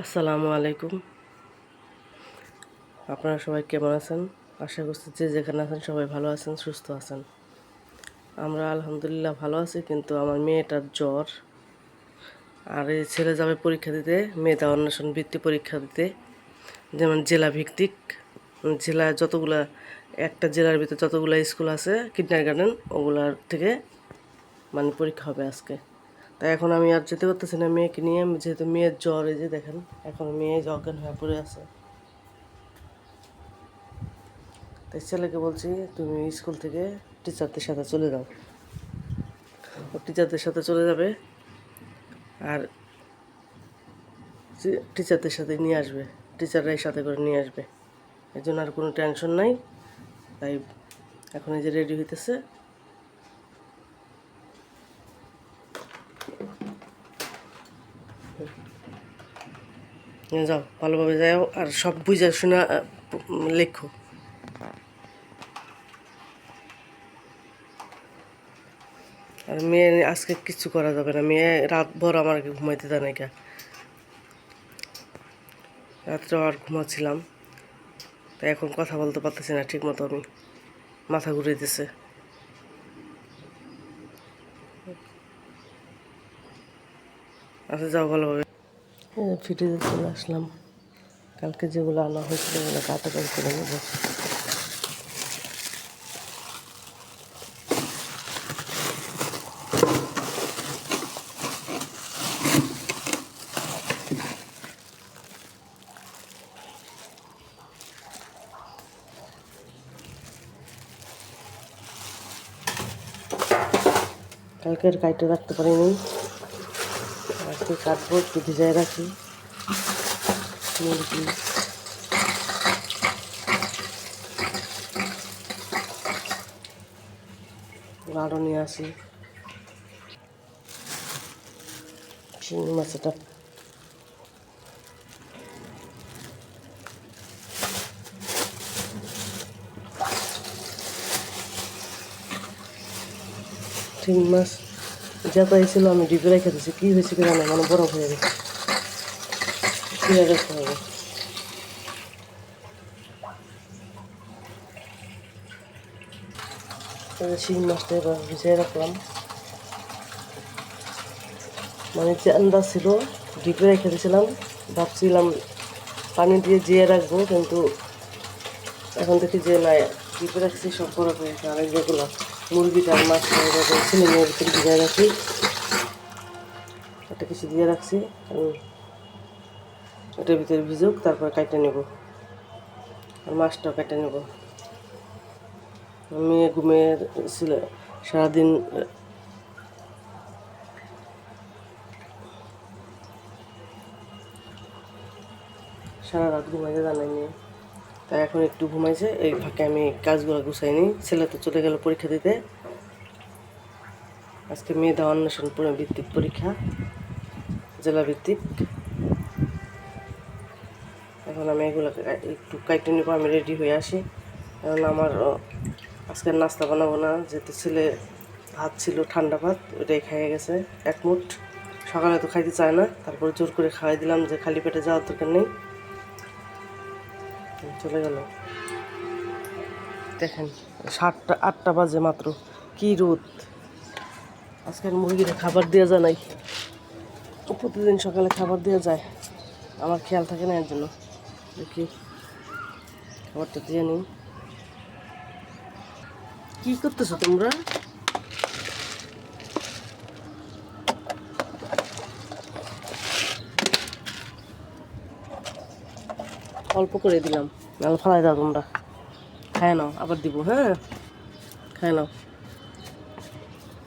আসসালামু আলাইকুম। আপনারা সবাই কেমন আছেন? আশা করছি যে যেখানে আছেন সবাই ভালো আছেন, সুস্থ আছেন। আমরা আলহামদুলিল্লাহ ভালো আছি, কিন্তু আমার মেয়েটার জ্বর। আর এই ছেলে যাবে পরীক্ষা দিতে মেয়েটা অন্বেষণ বৃত্তি পরীক্ষা দিতে। যেমন জেলা ভিত্তিক জেলা যতগুলা, একটা জেলার ভিতরে যতগুলা স্কুল আছে কিডনার গার্ডেন ওগুলার থেকে মানে পরীক্ষা হবে আজকে। তাই এখন আমি আর যেতে পারতেছি না, মেয়েকে নিয়ে। যেহেতু মেয়ের জ্বর, এই যে দেখেন, এখন মেয়ে অজ্ঞান হয়ে পড়ে আছে। তাই ছেলেকে বলছি, তুমি স্কুল থেকে টিচারদের সাথে চলে যাও। টিচারদের সাথে চলে যাবে আর টিচারদের সাথে নিয়ে আসবে, টিচাররাই সাথে করে নিয়ে আসবে। এই জন্য আর কোনো টেনশন নাই। তাই এখন এই যে রেডি হইতেছে যাও, ভালোভাবে যাও আর সব বুঝে শোনা লেখো। আর মেয়ে আজকে কিছু করা যাবে না, মেয়ে রাত ভর আমার ঘুমাইতে দেয় না রাত্রে আর ঘুমাচ্ছিলাম তাই এখন কথা বলতে পারতেছি না ঠিক মতো আমি। মাথা ঘুরে দিছে আচ্ছা যাও ভালোভাবে। ফিটিতে চলে আসলাম। কালকে যেগুলো আনা হয়েছিল ওগুলো কাটাকাটি করে নেব। কালকে আর কাইটে রাখতে পারিনি। আজকে কাটবো, একটু ভিজায় রাখি। মুরগি। আরও নিয়ে আসি। চিংড়ি মাছটা চিংড়ি মাছ যা পাইছিল আমি ডিপে রেখে দিয়েছি কী হয়েছে কি জানে মানে বরফ হয়ে গেছে। কী রাখতে হবে শিং মাছটা ভিজিয়ে রাখলাম মানে যে আন্দাজ ছিল ডিপে রেখে দিয়েছিলাম ভাবছিলাম পানি দিয়ে জিয়ে রাখব কিন্তু এখন দেখি যে না ডিপে রাখছি সব হয়ে গেছে আর যেগুলো মুরগিটা আর মাছটা এভাবে সিলিংয়ের ভিতরে ভিজিয়ে একটা কিছু দিয়ে রাখছি এটার ভিতরে ভিজুক, তারপর কাটে নেব। আর মাছটাও কেটে নেব। মেয়ে ঘুমের ছিল, সারাদিন, সারা রাত ঘুমাইতে জানাই নিয়ে তাই এখন একটু ঘুমাইছে, এই ফাঁকে আমি কাজগুলো গুছাই নিই ছেলে তো চলে গেল পরীক্ষা দিতে। আজকে মেয়েদা অন্বেষণ ভিত্তিক পরীক্ষা, জেলা ভিত্তিক। এখন আমি এগুলো একটু কাইটে নেব, আমি রেডি হয়ে আসি। কারণ আমার আজকে নাস্তা বানাবো না, যেহেতু ছেলে ভাত ছিল, ঠান্ডা ভাত ওটাই খেয়ে গেছে এক মুঠ সকালে তো খাইতে চায় না, তারপরে জোর করে খাওয়াই দিলাম যে খালি পেটে যাওয়ার দরকার নেই। চলে গেল। দেখেন, সাতটা, আটটা বাজে মাত্র, কি রোদ। আজকের মুরগির খাবার দেওয়া যায় নাই। প্রতিদিন সকালে খাবার দেওয়া যায়। আমার খেয়াল থাকে না এর জন্য। দেখি। খাবারটা দিয়ে নিই কি করতেছো তোমরা? অল্প করে দিলাম। নাহলে ফালাই দাও তোমরা। খায় নাও, আবার দিব হ্যাঁ? খায় নাও।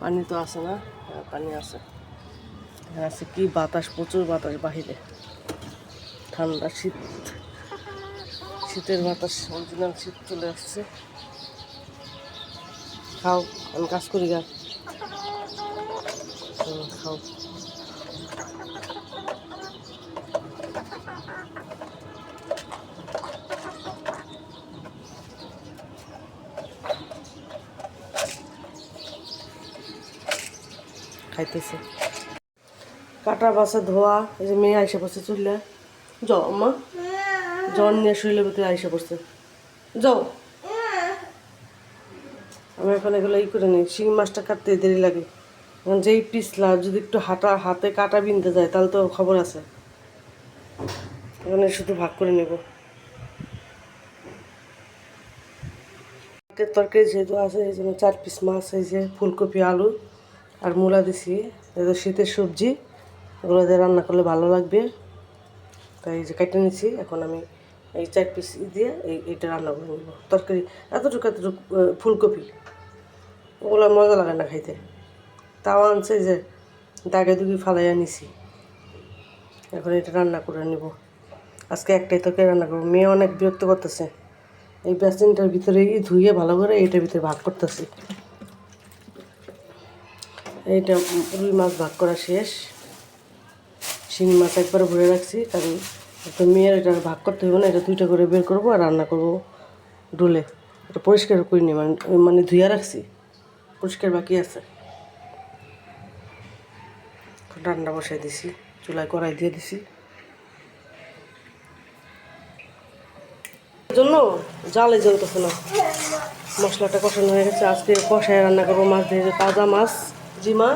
পানি তো আছে না? হ্যাঁ পানি আছে। এখানে আছে কি? বাতাস, প্রচুর বাতাস বাহিরে। ঠান্ডা শীত। শীতের বাতাস অরিজিনাল শীত চলে আসছে। খাও, আমি কাজ করি গা। খাও। খাইতেছে। কাটা বাসে ধোয়া, এই যে মেয়ে আইসে বসে চুললে আম্মা জ্বর নিয়ে শরীরের ভিতরে আইসা পড়ছে। যাও। আমি এখন এগুলো ই করে নিই, শিং মাছটা কাটতে দেরি লাগে। এখন যেই পিছলা, যদি একটু হাঁটা, হাতে কাটা বিনতে যায়, তাহলে তো খবর আছে। এখানে শুধু ভাগ করে নেব। তরকারি যেহেতু আছে, এই জন্য চার পিস মাছ, এই যে ফুলকপি, আলু আর মূলা দিছি। এটা শীতের সবজি, এগুলো দিয়ে রান্না করলে ভালো লাগবে। তাই এই যে কেটে নিচ্ছি এখন আমি এই চার পিস দিয়ে এই, এইটা রান্না করে নেব। তরকারি, এতটুকু এতটুকু ফুলকপি। ওগুলো মজা লাগে না খাইতে। তাও আনছে যে দাগে দুগি ফালাইয়া নিছি এখন এটা রান্না করে নিব। আজকে একটাই তরকারি রান্না করব। মেয়ে অনেক বিরক্ত করতেছে। এই বেসিনটার ভিতরে ধুয়ে ভালো করে এইটার ভিতরে ভাগ করতেছি। এইটা রুই মাছ ভাগ করা শেষ। শিঙি মাছ একবারে ভরে রাখছি, কারণ তো মেয়ের এটা ভাগ করতে হবে না, এটা দুইটা করে বের করব আর রান্না করব ডুলে। এটা পরিষ্কার করিনি মানে মানে ধুয়ে রাখছি। পরিষ্কার বাকি আছে। রান্না বসাই দিছি, চুলায় কড়াই দিয়ে দিছি। জন্য জালে জ্বলতেছে না। মশলাটা কষানো হয়ে গেছে, আজকে কষায় রান্না করব মাছ দিয়ে তাজা মাছ জি মা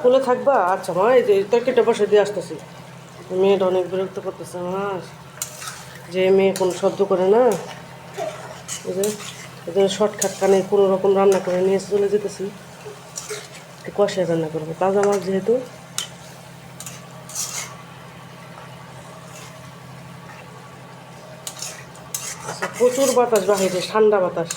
খুলে থাকবা? আচ্ছা মা, এই যে তরকারিটা বসে দিয়ে আসতেছি। মেয়েটা অনেক বিরক্ত করতেছে আমার। যে মেয়ে কোনো শব্দ করে না। জন্য শর্টকাট কানে কোনো রকম রান্না করে নিয়ে চলে যেতেছি। কষায় রান্না করব। তাজা মাছ যেহেতু। আচ্ছা প্রচুর বাতাস বাহিরে, ঠান্ডা বাতাস।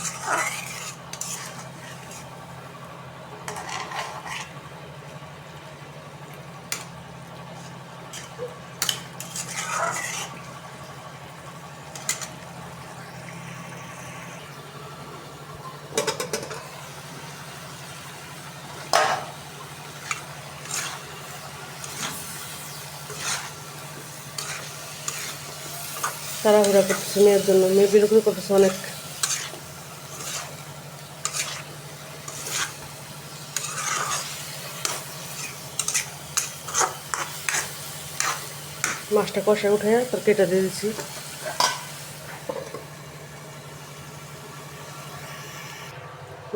তাড়াহুড়া করতেছে, মেয়ের জন্য। মেয়ে বিরক্ত করতেছে অনেক। মাছটা কষা উঠে তার কেটে দিয়ে দিচ্ছি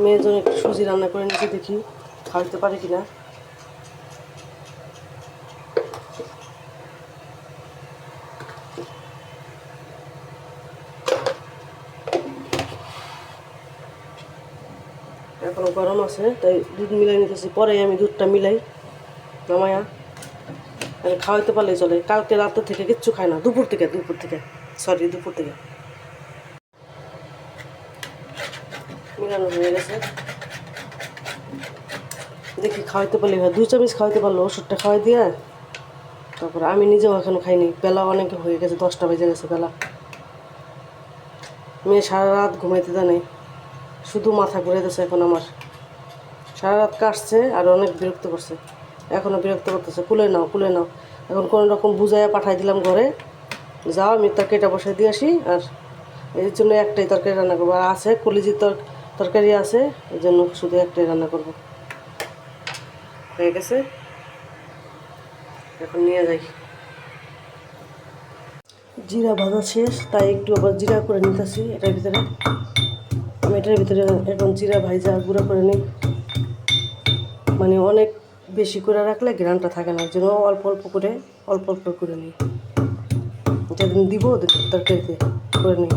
মেয়ের জন্য একটু সুজি রান্না করে নিচ্ছি দেখি খাওয়াতে পারে কিনা এখনও গরম আছে, তাই দুধ মিলাই নিতেছি, পরে আমি দুধটা মিলাই মামায়া আর খাওয়াইতে পারলেই চলে। কালকে রাতে থেকে কিচ্ছু খায় না, দুপুর থেকে দুপুর থেকে সরি দুপুর থেকে। মিলানো হয়ে গেছে। দেখি খাওয়াইতে পারলে হয়, দুই চামচ খাওয়াইতে পারল, ওষুধটা খাওয়াই দিয়ে তারপরে আমি নিজেও এখনও খাইনি। বেলা অনেক হয়ে গেছে, দশটা বেজে গেছে বেলা। মেয়ে সারা রাত ঘুমাইতে দেয় নাই, শুধু মাথা ঘুরে দিচ্ছে এখন আমার। সারা রাত কাটছে আর অনেক বিরক্ত করছে। এখনও বিরক্ত করতেছে, কুলে নাও কুলে নাও। এখন কোনো রকম বুঝাইয়া পাঠাই দিলাম ঘরে। যাও, আমি তরকারিটা বসাই দিয়ে আসি। আর এর জন্য একটাই তরকারি রান্না করব। আর আছে কলিজির তর, তরকারি আছে, এই জন্য শুধু একটাই রান্না করব। হয়ে গেছে। এখন নিয়ে যাই। জিরা ভাজা শেষ, তাই একটু আবার জিরা করে নিতেছি এটার ভিতরে। আমি এটার ভিতরে এখন জিরা ভাইজা গুঁড়া করে নিই। মানে অনেক বেশি করে রাখলে গ্রানটা থাকে না জন্য অল্প অল্প করে, অল্প অল্প করে নিই। যেদিন দিব ওদিন তরকারিতে করে নিই।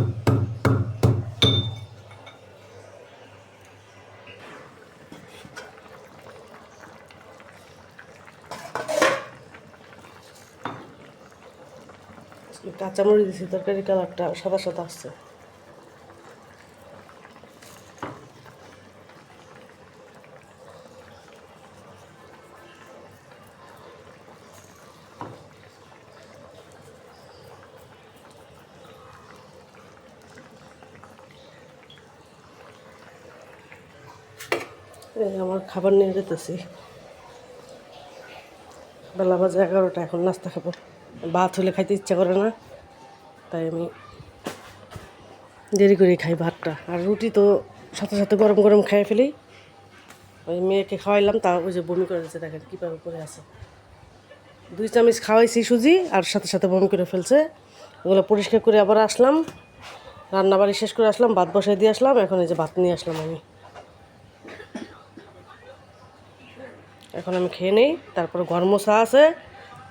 কাঁচামরিচ দিছি, তরকারি কালারটা সাদা সাদা আসছে। আমার খাবার নিয়ে যেতেছি। বেলা বাজে এগারোটা, এখন নাস্তা খাব। ভাত হলে খাইতে ইচ্ছা করে না, তাই আমি দেরি করে খাই ভাতটা। আর রুটি তো সাথে সাথে গরম গরম খাই ফেলি। ওই মেয়েকে খাওয়াইলাম, তা ওই যে বমি করে দিচ্ছে দেখেন কীভাবে করে আছে। দুই চামচ খাওয়াইছি সুজি, আর সাথে সাথে বমি করে ফেলছে। ওগুলো পরিষ্কার করে আবার আসলাম। রান্না বাড়ি শেষ করে আসলাম, ভাত বসাই দিয়ে আসলাম, এখন এই যে ভাত নিয়ে আসলাম আমি। এখন আমি খেয়ে নিই। তারপর ঘর মোছা আছে।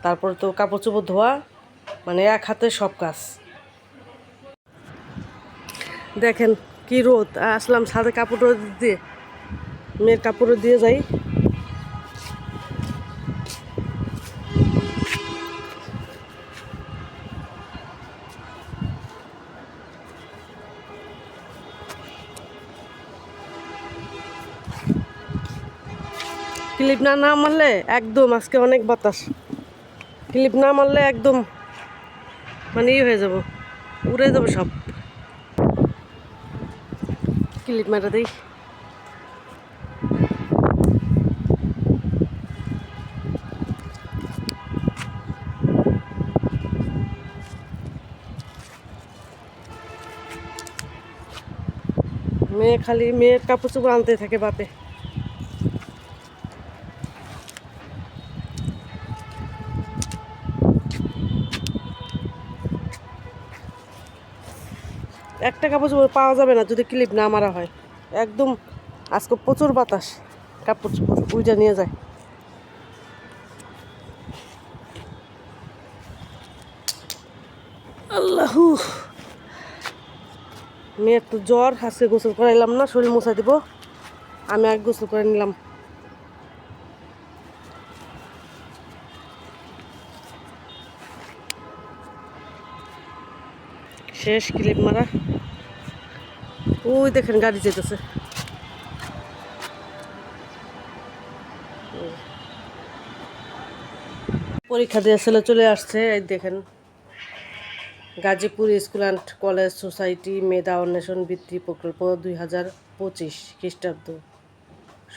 তারপরে তো কাপড় চোপড় ধোয়া। মানে এক হাতে সব কাজ। দেখেন কি রোদ। আসলাম সাদে কাপড় দিয়ে। মেয়ের কাপড় দিয়ে যাই। ক্লিপ না না মারলে একদম, আজকে অনেক বাতাস। ক্লিপ না মারলে একদম মানে ই হয়ে যাব, উড়ে যাবে সব। ক্লিপ মারা দিই। মেয়ে খালি, মেয়ের কাপড় চোপড় আনতে থাকে বাপে। একটা কাপড় চোপড় পাওয়া যাবে না যদি ক্লিপ না মারা হয়। একদম আজকে প্রচুর বাতাস। কাপড় চোপড় উইটা নিয়ে যায়। আল্লাহু। মেয়ের তো জ্বর, আজকে গোসল করাইলাম না, শরীর মোছা দিব। আমি এক গোসল করে নিলাম। শেষ ক্লিপ মারা। ওই দেখেন, গাড়ি যেতেছে পরীক্ষা দিয়ে ছেলে চলে আসছে, এই দেখেন। Gazipur school and college society মেধা অন্বেষণ বৃত্তি প্রকল্প দুই হাজার পঁচিশ খ্রিস্টাব্দ।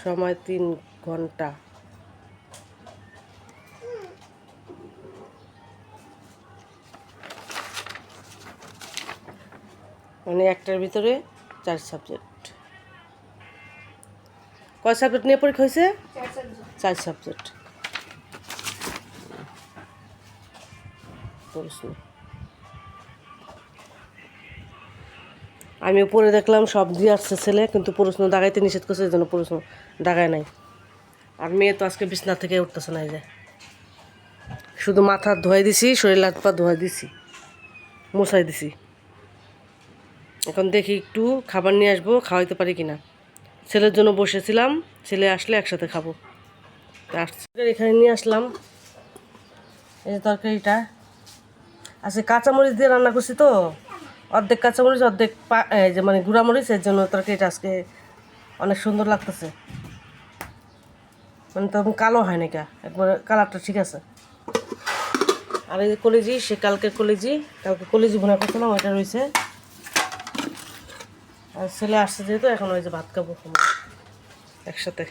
সময় তিন ঘণ্টা। মানে একটার ভিতরে চার সাবজেক্ট কয় সাবজেক্ট নিয়ে পরীক্ষা হয়েছে? চার সাবজেক্ট প্রশ্ন। আমি উপরে দেখলাম সব দিয়ে আসছে ছেলে কিন্তু প্রশ্ন দাগাইতে নিষেধ করছে জন্য প্রশ্ন দাগায় নাই। আর মেয়ে তো আজকে বিছনা থেকে উঠতেছে না এই যে। শুধু মাথা ধোয়াই দিছি শরীর হাত পা ধোয়াই দিছি মশাই দিছি। এখন দেখি একটু খাবার নিয়ে আসব, খাওয়াইতে পারি কিনা। ছেলের জন্য বসেছিলাম, ছেলে আসলে একসাথে খাব। এখানে নিয়ে আসলাম। এই যে তরকারিটা। আজকে কাঁচামরিচ দিয়ে রান্না করছি তো। অর্ধেক কাঁচামরিচ, অর্ধেক পা- যে মানে গুঁড়ামরিচ, এর জন্য তরকারিটা আজকে অনেক সুন্দর লাগতেছে। মানে তখন কালো হয় না কা একবার কালারটা ঠিক আছে। আর এই যে কলেজি, সে কালকে কলেজি কালকে কলেজি ভুনা করছিলাম, ওইটা রয়েছে। ছেলে আসছে যেহেতু এখন ওই যে ভাত খাব। একসাথে।